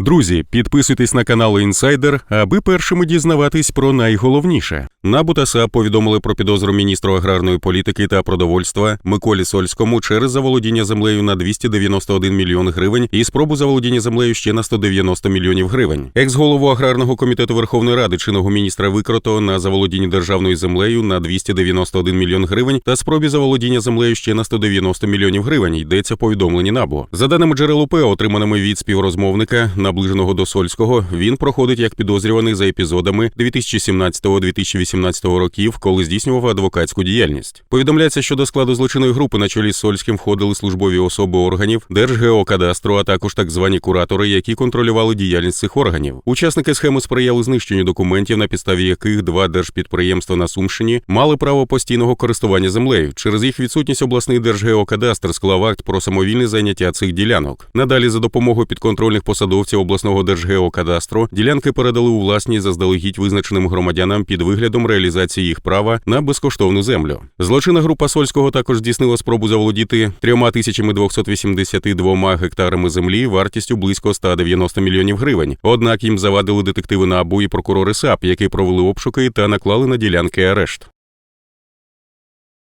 Друзі, підписуйтесь на канал Інсайдер, аби першими дізнаватись про найголовніше. НАБУ та САП повідомили про підозру міністру аграрної політики та продовольства Миколі Сольському через заволодіння землею на 291 мільйон гривень і спробу заволодіння землею ще на 190 мільйонів гривень. Екс-голову аграрного комітету Верховної Ради чинного міністра викрито на заволодінні державною землею на 291 мільйон гривень та спробі заволодіння землею ще на 190 мільйонів гривень. Йдеться в повідомленні НАБУ. За даними джерел УП, отриманими від співрозмовника, наближеного до Сольського, він проходить як підозрюваний за епізодами 2017-2018 років, коли здійснював адвокатську діяльність. Повідомляється, що до складу злочинної групи на чолі з Сольським входили службові особи органів Держгеокадастру, а також так звані куратори, які контролювали діяльність цих органів. Учасники схеми сприяли знищенню документів, на підставі яких два держпідприємства на Сумщині мали право постійного користування землею. Через їх відсутність обласний держгеокадастр склав акт про самовільне зайняття цих ділянок. Надалі за допомогою підконтрольних посадовців обласного держгеокадастру ділянки передали у власність заздалегідь визначеним громадянам під виглядом реалізації їх права на безкоштовну землю. Злочинна група Сольського також здійснила спробу заволодіти 3282 гектарами землі вартістю близько 190 мільйонів гривень. Однак їм завадили детективи НАБУ і прокурори САП, які провели обшуки та наклали на ділянки арешт.